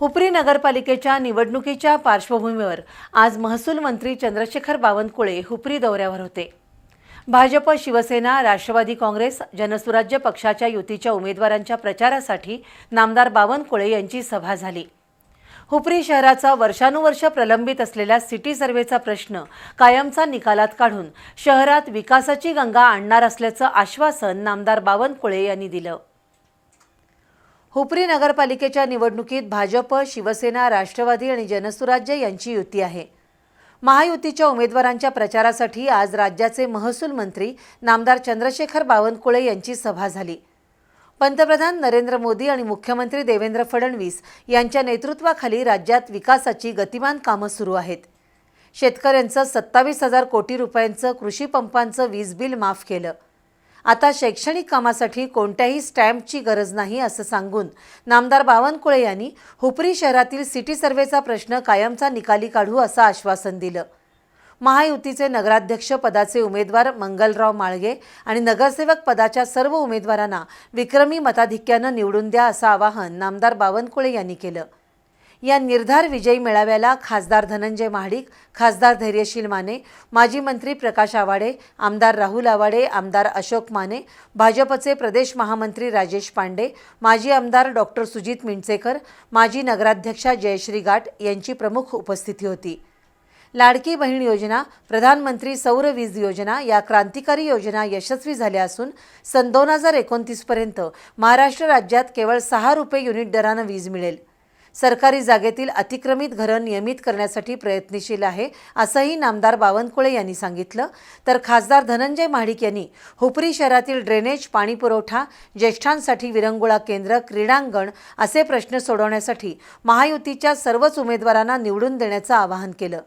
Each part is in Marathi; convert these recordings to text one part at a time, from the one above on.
हुपरी नगरपालिकेच्या निवडणुकीच्या पार्श्वभूमीवर आज महसूल मंत्री चंद्रशेखर बावनकुळे हुपरी दौऱ्यावर होते. भाजप शिवसेना राष्ट्रवादी काँग्रेस जनसुराज्य पक्षाच्या युतीच्या उमेदवारांच्या प्रचारासाठी नामदार बावनकुळे यांची सभा झाली. हुपरी शहराचा वर्षानुवर्ष प्रलंबित असलेला सिटी सर्व्हेचा प्रश्न कायमचा निकालात काढून शहरात विकासाची गंगा आणणार असल्याचं आश्वासन नामदार बावनकुळे यांनी दिलं. हुपरी नगरपालिकेच्या निवडणुकीत भाजप शिवसेना राष्ट्रवादी आणि जनसुराज्य यांची युती आहे. महायुतीच्या उमेदवारांच्या प्रचारासाठी आज राज्याचे महसूल मंत्री नामदार चंद्रशेखर बावनकुळे यांची सभा झाली. पंतप्रधान नरेंद्र मोदी आणि मुख्यमंत्री देवेंद्र फडणवीस यांच्या नेतृत्वाखाली राज्यात विकासाची गतिमान कामं सुरू आहेत. शेतकऱ्यांचं सत्तावीस हजार कोटी रुपयांचं कृषी पंपांचं वीज बिल माफ केलं. आता शैक्षणिक कामासाठी कोणत्याही स्टॅम्पची गरज नाही असं सांगून नामदार बावनकुळे यांनी हुपरी शहरातील सिटी सर्व्हेचा प्रश्न कायमचा निकाली काढू असं आश्वासन दिलं. महायुतीचे नगराध्यक्ष पदाचे उमेदवार मंगलराव माळगे आणि नगरसेवक पदाच्या सर्व उमेदवारांना विक्रमी मताधिक्यानं निवडून द्या असं आवाहन नामदार बावनकुळे यांनी केलं. या निर्धार विजयी मेळाव्याला खासदार धनंजय महाडिक खासदार धैर्यशील माने माजी मंत्री प्रकाश आवाडे आमदार राहुल आवाडे आमदार अशोक माने भाजपचे प्रदेश महामंत्री राजेश पांडे माजी आमदार डॉक्टर सुजित मिंचेकर माजी नगराध्यक्षा जयश्री गाट यांची प्रमुख उपस्थिती होती. लाडकी बहीण योजना प्रधानमंत्री सौर वीज योजना या क्रांतिकारी योजना यशस्वी झाल्या असून सन दोन हजार एकोणतीसपर्यंत महाराष्ट्र राज्यात केवळ सहा रुपये युनिट दरानं वीज मिळेल. सरकारी जागेतील अतिक्रमित घरं नियमित करण्यासाठी प्रयत्नशील आहे असंही नामदार बावनकुळे यांनी सांगितलं. तर खासदार धनंजय महाडिक यांनी हुपरी शहरातील ड्रेनेज पाणीपुरवठा ज्येष्ठांसाठी विरंगुळा केंद्र क्रीडांगण असे प्रश्न सोडवण्यासाठी महायुतीच्या सर्वच उमेदवारांना निवडून देण्याचं आवाहन केलं.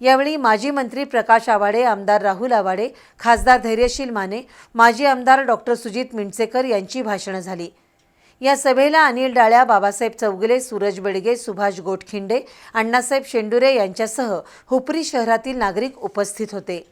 यावेळी माजी मंत्री प्रकाश आवाडे आमदार राहुल आवाडे खासदार धैर्यशील माने माजी आमदार डॉक्टर सुजित मिंडसेकर यांची भाषणं झाली. या सभेला अनिल डाळ्या बाबासाहेब चौगुले सूरज बेडगे सुभाष गोटखिंडे अण्णासाहेब शेंडुरे यांच्यासह हुपरी शहरातील नागरिक उपस्थित होते.